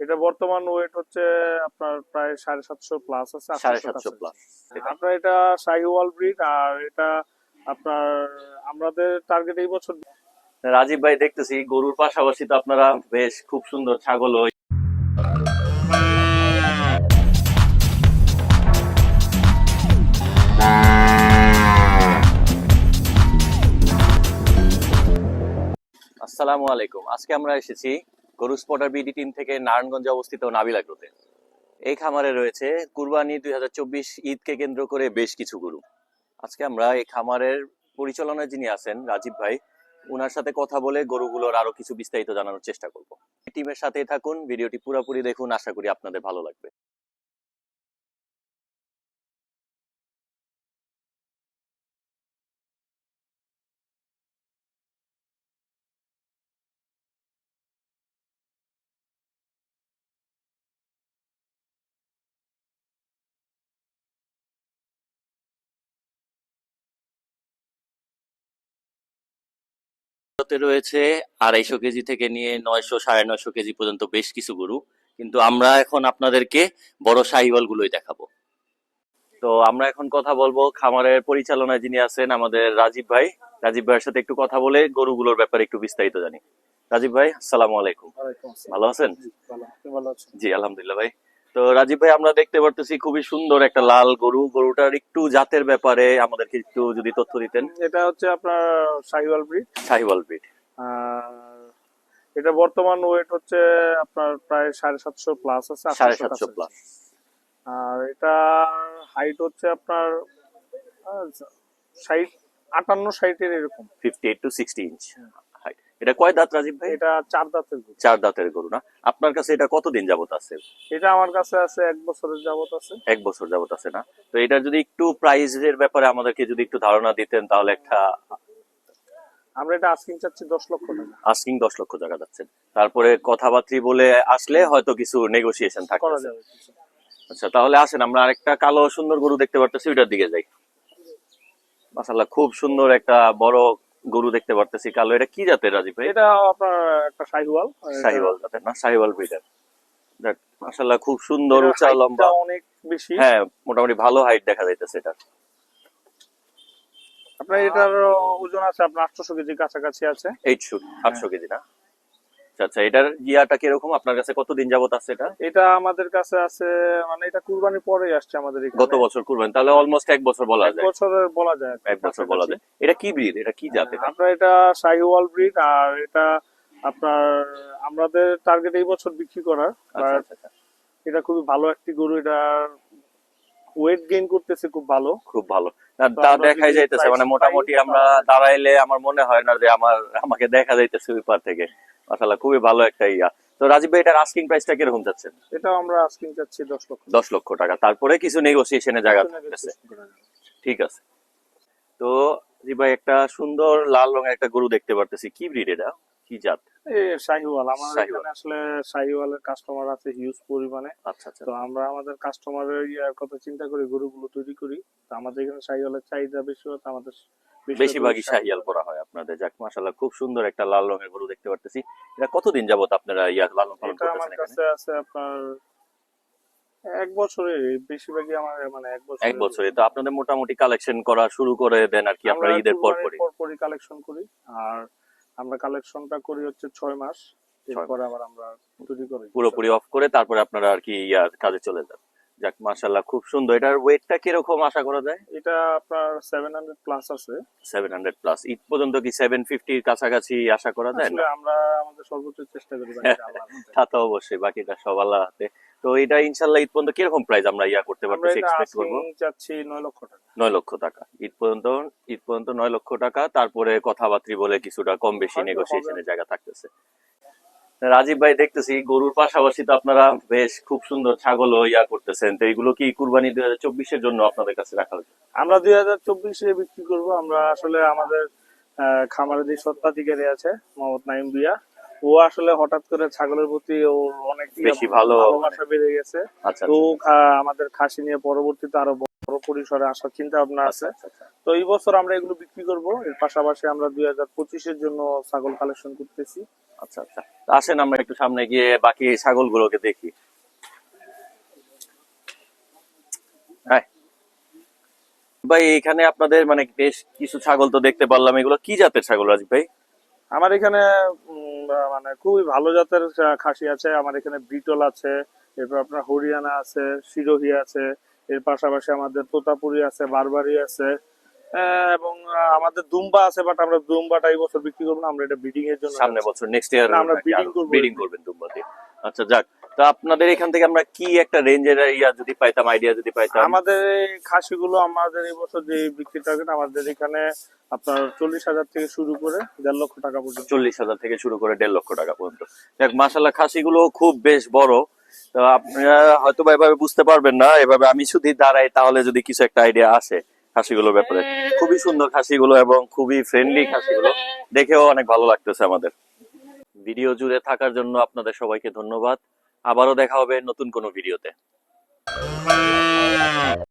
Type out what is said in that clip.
এটা বর্তমান ওয়েট হচ্ছে আপনার প্রায় সাড়ে সাতশো প্লাস আছে সাড়ে 800 সাতশো। প্লাস আপনার এটা শাহিওয়াল ব্রিড আর এটা আপনার আমাদের টার্গেট এই বছর রাজীব ভাই দেখতেছি গরুর পাশাপাশি তো আপনারা বেশ খুব সুন্দর ছাগল আসসালামু আলাইকুম আজকে আমরা এসেছি গরু স্পটার বিডি টিম থেকে নারায়ণগঞ্জে অবস্থিত নাবিলা গ্রুপে এই খামারে রয়েছে কুরবানি দুই হাজার চব্বিশ ঈদকে কেন্দ্র করে বেশ কিছু গরু। আজকে আমরা এই খামারের পরিচালনায় যিনি আছেন, রাজীব ভাই ওনার সাথে কথা বলে গরুগুলোর আরও কিছু বিস্তারিত জানানোর চেষ্টা করব। টিমের সাথে থাকুন, ভিডিওটি পুরোপুরি দেখুন, আশা করি আপনাদের ভালো লাগবে। তে রয়েছে আড়াইশো কেজি থেকে নিয়ে নয়শো সাড়ে নয়শো কেজি পর্যন্ত বেশ কিছু গরু। কিন্তু আমরা এখন আপনাদেরকে বড় সাহিওয়াল গুলোই দেখাবো। তো আমরা এখন কথা বলব খামারের পরিচালনায় যিনি আছেন আমাদের রাজীব ভাই। রাজীব ভাইয়ের সাথে একটু কথা বলে গরুগুলোর ব্যাপারে একটু বিস্তারিত জানি। রাজীব ভাই আসসালামু আলাইকুম। ভালো আছেন? জি আলহামদুলিল্লাহ ভাই। তো রাজীব ভাই আমরা দেখতে পারতেছি খুবই সুন্দর একটা লাল গরু। গরুটার একটু জাতের ব্যাপারে আমাদেরকে একটু যদি তথ্য দিতেন। এটা হচ্ছে আপনার শাহিওয়াল ব্রিড। সাহিওয়াল ব্রিড। এটা বর্তমান ওয়েট হচ্ছে আপনার প্রায় সাড়ে সাতশো প্লাস আছে 800 সাড়ে সাতশো প্লাস আর এটা হাইট হচ্ছে আপনার ষাট আটান্ন ষাটের এরকম। Fifty eight to sixty inch এটা কয় দাঁত রাজীব ভাই? এটা চার দাঁতের গরু। চার দাঁতের গরু না? আপনার কাছে এটা কতদিন যাবত আছে? এটা আমার কাছে আছে এক বছরের যাবত আছে। এক বছর যাবত আছে না? তো এটা যদি একটু প্রাইস এর ব্যাপারে আমাদেরকে যদি একটু ধারণা দিতেন তাহলে একটা আমরা এটা আস্কিং চাচ্ছি দশ লক্ষ টাকা। আস্কিং দশ লক্ষ টাকা যাচ্ছেন। তারপরে কথাবার্তি বলে আসলে হয়তো কিছু নেগোসিয়েশন কিছু। আচ্ছা তাহলে আসেন আমরা আরেকটা কালো সুন্দর গরু দেখতে পারতেছি ওইটার দিকে যাই। মাসাল্লাহ খুব সুন্দর একটা বড় গরু দেখতে পারতেছি কালো। এটা কি জাতের রাজীব ভাই? এটা আপনার একটা শাহিওয়াল শাহিওয়াল জাতের না শাহিওয়াল ব্রিডার। মাশাআল্লাহ খুব সুন্দর উঁচা লম্বা। অনেক বেশি। হ্যাঁ মোটামুটি ভালো হাইট দেখা যাইতেছে এটা। আপনার এটার ওজন আছে আপনার আটশোশো কেজি কাছাকাছি আছে। এইট শুট আটশো কেজি না? আচ্ছা আচ্ছা এটার গিয়াটা কীরকম? আপনার কাছে কতদিন যাবত আছে এটা? এটা আমাদের কাছে আছে মানে এটা কুরবানির পরে আসছে আমাদের গত বছর করবেন তাহলে অলমোস্ট এক বছর বলা এক যায়। বছরের বলা যায়। এক বছর বলা যায়। এটা কি ব্রিড এটা কি জাত এটা আপনার এটা শাহিওয়াল ব্রিড আর এটা আপনার আমাদের টার্গেট এই বছর বিক্রি করার। আচ্ছা আচ্ছা, আচ্ছা। এটা খুবই ভালো একটি গরু এটা ওয়েট গেইন করতেছে খুব ভালো। খুব ভালো। না, তা দেখাই যাইতেছে মানে মোটামুটি আমরা দাঁড়াইলে আমার মনে হয় না যে আমার আমাকে দেখা যাইতেছে ওই পার থেকে। মাসাল্লাহ খুবই ভালো একটা ইয়া। তো রাজীব ভাই এটার আস্কিং প্রাইসটা কীরকম যাচ্ছেন এটা আমরা আস্কিং চাচ্ছি দশ লক্ষ দশ লক্ষ টাকা। তারপরে কিছু নেগোসিয়েশনের জায়গা যাবে। ঠিক আছে। তো জি ভাই একটা সুন্দর লাল রঙের একটা গরু দেখতে পারতেছি। কি ব্রিড এটা? কি জাত? শাহিওয়াল। আমাদের এখানে আসলে শাহিওয়ালের কাস্টমার আছে হিউজ পরিমাণে। আচ্ছা আচ্ছা। তো আমরা আমাদের কাস্টমারের ইয়ার কথা চিন্তা করে গরুগুলো তৈরি করি। তো আমাদের এখানে শাহিওয়ালের চাহিদা বেশি হতো আমাদের বেশিরভাগই শাহিয়াল করা হয় আপনাদের। যাক মাশাল্লাহ খুব সুন্দর একটা লাল রঙের গরু দেখতে পারতেছি। এটা কতদিন যাবত আপনারা ইয়া লালন পালন করতেছেন এখানে? আছে আপনার এক বছরে বেশিরভাগই আমার মানে এক বছর এক বছরে তো আপনাদের মোটামুটি কালেকশন করা শুরু করে দেন আর কি আপনারা ঈদের পর পরই কালেকশন করি। আর আমরা কালেকশনটা করি হচ্ছে ছয় মাস। এরপরে আবার আমরা তৈরি করি। পুরোপুরি অফ করে তারপরে আপনারা আর কি কাজে চলে যান। যাক মাশাল্লাহ খুব সুন্দর। এটার ওয়েটটা কীরকম আশা করা যায়? এটা আপনার সেভেন হান্ড্রেড প্লাস আছে। সেভেন হান্ড্রেড প্লাস ঈদ পর্যন্ত কি সেভেন ফিফটির কাছাকাছি আশা করা যায়? না আমরা আমাদের সর্বোচ্চ চেষ্টা করি হাতে। তা তো অবশ্যই বাকিটা সব আল্লাহ হাতে। তো এটা ইনশাল্লাহ ঈদ পর্যন্ত কীরকম প্রাইস আমরা ইয়া করতে পারতেছি এক্সপেক্ট করব? চাচ্ছি নয় লক্ষ টাকা। নয় লক্ষ টাকা। ঈদ পর্যন্ত ঈদ পর্যন্ত নয় লক্ষ টাকা তারপরে কথাবার্তা বলে কিছুটা কম বেশি নেগোসিয়েশনের জায়গা থাকতেছে। রাজীব ভাই দেখতেছি গরুর পাশাপাশি তো আপনারা বেশ খুব সুন্দর ছাগল ইয়া করতেছেন। তো এগুলো কি কুরবানি দুই হাজার চব্বিশের জন্য আপনাদের কাছে রাখা হয়েছে? আমরা দুই হাজার চব্বিশে বিক্রি করব। আমরা আসলে আমাদের আহ, খামারে যে সত্ত্বাধিকারী আছে মোহাম্মদ নাইম বিয়া ও আসলে হঠাৎ করে ছাগলের প্রতি ও অনেক বেশি ভালো ভালোবাসা বেড়ে গেছে। আচ্ছা তো আমাদের খাসি নিয়ে পরবর্তীতে আরও বড় পরিসরে আসার চিন্তা ভাবনা আছে। আচ্ছা আচ্ছা। তো এই বছর আমরা এগুলো বিক্রি করব। এর পাশাপাশি আমরা দুই হাজার পঁচিশের জন্য ছাগল কালেকশন করতেছি। আচ্ছা আচ্ছা। আসেন আমরা একটু সামনে গিয়ে বাকি ছাগলগুলোকে দেখি। হ্যাঁ। ভাই এখানে আপনাদের মানে বেশ কিছু ছাগল তো দেখতে পারলাম। এগুলো কি জাতের ছাগল রাজীব ভাই? আমার এখানে মানে খুবই ভালো জাতের খাসি আছে। আমার এখানে বিটল আছে এরপর আপনার হরিয়ানা আছে সিরোহি আছে এর পাশাপাশি আমাদের তোতাপুরি আছে বারবারি আছে এবং আমাদের দুম্বা আছে বাট আমরা দুম্বাটা এই বছর বিক্রি করব না আমরা এটা ব্রিডিং এর জন্য সামনে বছর নেক্সট ইয়ার আমরা breeding করব। ব্রিডিং করবেন দুম্বাতে আচ্ছা যাক তো আপনাদের এখান থেকে আমরা কি একটা রেঞ্জের ইয়া যদি পাইতাম আইডিয়া যদি পাইতাম? আমাদের এই খাসিগুলো আমাদের এই বছর যে বিক্রি টার্গেট আমাদের এখানে আপনার চল্লিশ হাজার থেকে শুরু করে দেড় লক্ষ টাকা পর্যন্ত। চল্লিশ হাজার থেকে শুরু করে দেড় লক্ষ টাকা পর্যন্ত। দেখ মাসাল্লাহ খাসিগুলো খুব বেশ বড়। তো আপনারা হয়তো বা এভাবে বুঝতে পারবেন না, এভাবে আমি যদি দাঁড়াই তাহলে যদি কিছু একটা আইডিয়া আসে খাসিগুলোর ব্যাপারে। খুবই সুন্দর খাসিগুলো এবং খুবই ফ্রেন্ডলি খাসিগুলো। দেখেও অনেক ভালো লাগতেছে আমাদের। ভিডিও জুড়ে থাকার জন্য আপনাদের সবাইকে ধন্যবাদ। আবারও দেখা হবে নতুন কোনো ভিডিওতে।